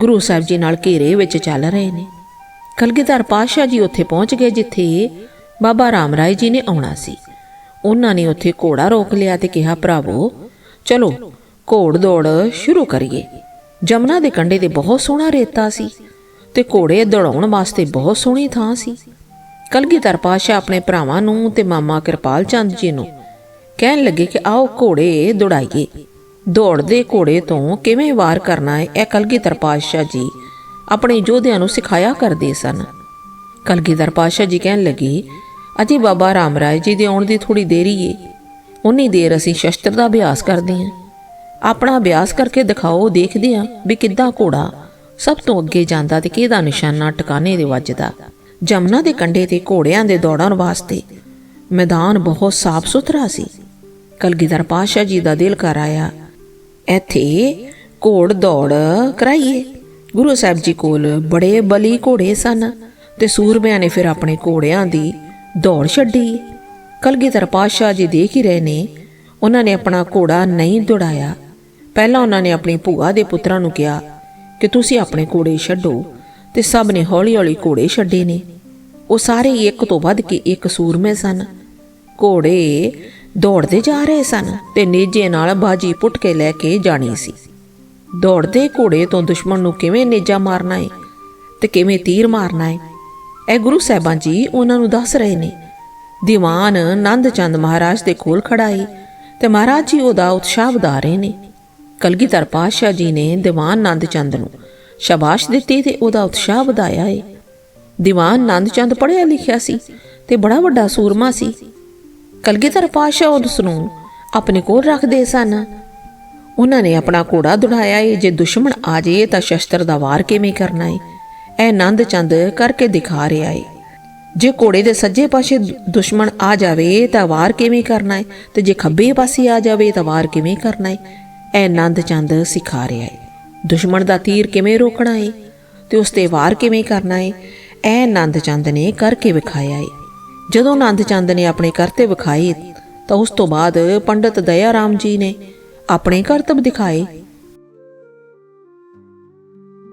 ਗੁਰੂ ਸਾਹਿਬ ਜੀ ਨਾਲ ਘੇਰੇ ਵਿੱਚ ਚੱਲ ਰਹੇ ਨੇ। ਕਲਗੀਧਰ ਪਾਤਸ਼ਾਹ ਜੀ ਉੱਥੇ ਪਹੁੰਚ ਗਏ ਜਿੱਥੇ ਬਾਬਾ ਰਾਮ ਰਾਏ ਜੀ ਨੇ ਆਉਣਾ ਸੀ। ਉਹਨਾਂ ਨੇ ਉੱਥੇ ਘੋੜਾ ਰੋਕ ਲਿਆ ਤੇ ਕਿਹਾ, ਭਰਾਵੋ, ਚਲੋ, ਘੋੜ ਦੌੜ ਸ਼ੁਰੂ ਕਰੀਏ। ਜਮਨਾ ਦੇ ਕੰਢੇ ਤੇ ਬਹੁਤ ਸੋਹਣਾ ਰੇਤਾ ਸੀ ਤੇ ਘੋੜੇ ਦੌੜਾਉਣ ਵਾਸਤੇ ਬਹੁਤ ਸੋਹਣੀ ਥਾਂ ਸੀ। ਕਲਗੀਧਰ ਪਾਤਸ਼ਾਹ ਆਪਣੇ ਭਰਾਵਾਂ ਨੂੰ ਤੇ ਮਾਮਾ ਕਿਰਪਾਲ ਚੰਦ ਜੀ ਨੂੰ ਕਹਿਣ ਲੱਗੇ ਕਿ ਆਓ ਘੋੜੇ ਦੌੜਾਈਏ। ਦੌੜਦੇ ਘੋੜੇ ਤੋਂ ਕਿਵੇਂ ਵਾਰ ਕਰਨਾ ਹੈ ਇਹ ਕਲਗੀਧਰ ਪਾਤਸ਼ਾਹ ਜੀ ਆਪਣੇ ਯੋਧਿਆਂ ਨੂੰ ਸਿਖਾਇਆ ਕਰਦੇ ਸਨ। ਕਲਗੀਧਰ ਪਾਤਸ਼ਾਹ ਜੀ ਕਹਿਣ ਲੱਗੇ, ਅਜੀ ਬਾਬਾ ਰਾਮ ਰਾਏ ਜੀ ਦੇ ਆਉਣ ਦੀ ਥੋੜੀ ਦੇਰੀ ਏ। ਉਨੀ ਦੇਰ ਅਸੀਂ ਸ਼ਸਤਰ ਦਾ ਅਭਿਆਸ ਕਰਦੇ ਹਾਂ ਆਪਣਾ ਅਭਿਆਸ ਕਰਕੇ ਦਿਖਾਓ, ਦੇਖਦੇ ਹਾਂ ਵੀ ਕਿੱਦਾਂ ਘੋੜਾ ਸਭ ਤੋਂ ਅੱਗੇ ਜਾਂਦਾ ਤੇ ਕਿਹਦਾ ਨਿਸ਼ਾਨਾ ਟਿਕਾਣੇ ਦੇ ਵੱਜਦਾ। ਜਮਨਾ ਦੇ ਕੰਢੇ ਤੇ ਘੋੜਿਆਂ ਦੇ ਦੌੜਨ ਵਾਸਤੇ ਮੈਦਾਨ ਬਹੁਤ ਸਾਫ਼ ਸੁਥਰਾ ਸੀ। ਕਲਗੀਧਰ ਪਾਤਸ਼ਾਹ ਜੀ ਦਾ ਦਿਲ ਕਰ ਆਇਆ। ਇੱਥੇ ਘੋੜ ਦੌੜ ਕਰਾਈਏ। ਗੁਰੂ ਸਾਹਿਬ ਜੀ ਕੋਲ ਬੜੇ ਬਲੀ ਘੋੜੇ ਸਨ ਤੇ ਸੂਰਮਿਆਂ ਨੇ ਫਿਰ ਆਪਣੇ ਘੋੜਿਆਂ ਦੀ ਦੌੜ ਛੱਡੀ। ਕਲਗੀਧਰ ਪਾਤਸ਼ਾਹ ਜੀ ਦੇਖ ਹੀ ਰਹੇ ਨੇ, ਉਹਨਾਂ ਨੇ ਆਪਣਾ ਘੋੜਾ ਨਹੀਂ ਦੌੜਾਇਆ। ਪਹਿਲਾਂ ਉਹਨਾਂ ਨੇ ਆਪਣੀ ਭੂਆ ਦੇ ਪੁੱਤਰਾਂ ਨੂੰ ਕਿਹਾ ਕਿ ਤੁਸੀਂ ਆਪਣੇ ਘੋੜੇ ਛੱਡੋ ਤੇ ਸਭ ਨੇ ਹੌਲੀ-ਹੌਲੀ ਘੋੜੇ ਛੱਡੇ ਨੇ। ਉਹ ਸਾਰੇ ਇੱਕ ਤੋਂ ਵੱਧ ਕੇ ਇੱਕ ਸੂਰਮੇ ਸਨ। ਘੋੜੇ ਦੌੜਦੇ ਜਾ ਰਹੇ ਸਨ ਤੇ ਨੇਜੇ ਨਾਲ ਬਾਜੀ ਪੁੱਟ ਕੇ ਲੈ ਕੇ ਜਾਣੀ ਸੀ। ਦੌੜਦੇ ਘੋੜੇ ਤੋਂ ਦੁਸ਼ਮਣ ਨੂੰ ਕਿਵੇਂ ਨੇਜਾ ਮਾਰਨਾ ਹੈ ਤੇ ਕਿਵੇਂ ਤੀਰ ਮਾਰਨਾ ਹੈ ਇਹ ਗੁਰੂ ਸਾਹਿਬਾਂ ਜੀ ਉਹਨਾਂ ਨੂੰ ਦੱਸ ਰਹੇ ਨੇ। ਦੀਵਾਨ ਨੰਦ ਚੰਦ ਮਹਾਰਾਜ ਦੇ ਕੋਲ ਖੜਾ ਹੈ ਤੇ ਮਹਾਰਾਜ ਜੀ ਉਹਦਾ ਉਤਸ਼ਾਹ ਵਧਾ ਰਹੇ ਨੇ। ਕਲਗੀਧਰ ਪਾਤਸ਼ਾਹ ਜੀ ਨੇ ਦੀਵਾਨ ਨੰਦ ਚੰਦ ਨੂੰ ਸ਼ਾਬਾਸ਼ ਦਿੱਤੀ ਤੇ ਉਹਦਾ ਉਤਸ਼ਾਹ ਵਧਾਇਆ ਏ। ਦੀਵਾਨ ਨੰਦ ਚੰਦ ਪੜ੍ਹਿਆ ਲਿਖਿਆ ਸੀ ਤੇ ਬੜਾ ਵੱਡਾ ਸੂਰਮਾ ਸੀ। ਕਲਗੀਧਰ ਪਾਤਸ਼ਾਹ ਉਸ ਨੂੰ ਆਪਣੇ ਕੋਲ ਰੱਖਦੇ ਸਨ। ਉਹਨਾਂ ਨੇ ਆਪਣਾ ਘੋੜਾ ਦੁੜਾਇਆ ਏ, ਜੇ ਦੁਸ਼ਮਣ ਆ ਜਾਏ ਤਾਂ ਸ਼ਸਤਰ ਦਾ ਵਾਰ ਕਿਵੇਂ ਕਰਨਾ ਏ? ਇਹ ਆਨੰਦ ਚੰਦ ਕਰਕੇ ਦਿਖਾ ਰਿਹਾ ਏ। ਜੇ ਘੋੜੇ ਦੇ ਸੱਜੇ ਪਾਸੇ ਦੁਸ਼ਮਣ ਆ ਜਾਵੇ ਤਾਂ ਵਾਰ ਕਿਵੇਂ ਕਰਨਾ ਏ? ਤੇ ਜੇ ਖੱਬੇ ਪਾਸੇ ਆ ਜਾਵੇ ਤਾਂ ਵਾਰ ਕਿਵੇਂ ਕਰਨਾ ਏ? ਇਹ ਆਨੰਦ ਚੰਦ ਸਿਖਾ ਰਿਹਾ ਏ। ਦੁਸ਼ਮਣ ਦਾ ਤੀਰ ਕਿਵੇਂ ਰੋਕਣਾ ਏ? ਤੇ ਉਸ ਤੇ ਵਾਰ ਕਿਵੇਂ ਕਰਨਾ ਏ? ਇਹ ਆਨੰਦ ਚੰਦ ਨੇ ਕਰਕੇ ਵਿਖਾਇਆ ਏ। ਜਦੋਂ ਆਨੰਦ ਚੰਦ ਨੇ ਆਪਣੇ ਕਰਤੇ ਵਿਖਾਏ ਤਾਂ ਉਸ ਤੋਂ ਬਾਅਦ ਪੰਡਤ ਦਇਆ ਰਾਮ ਜੀ ਨੇ ਆਪਣੇ ਕਰਤਬ ਦਿਖਾਏ।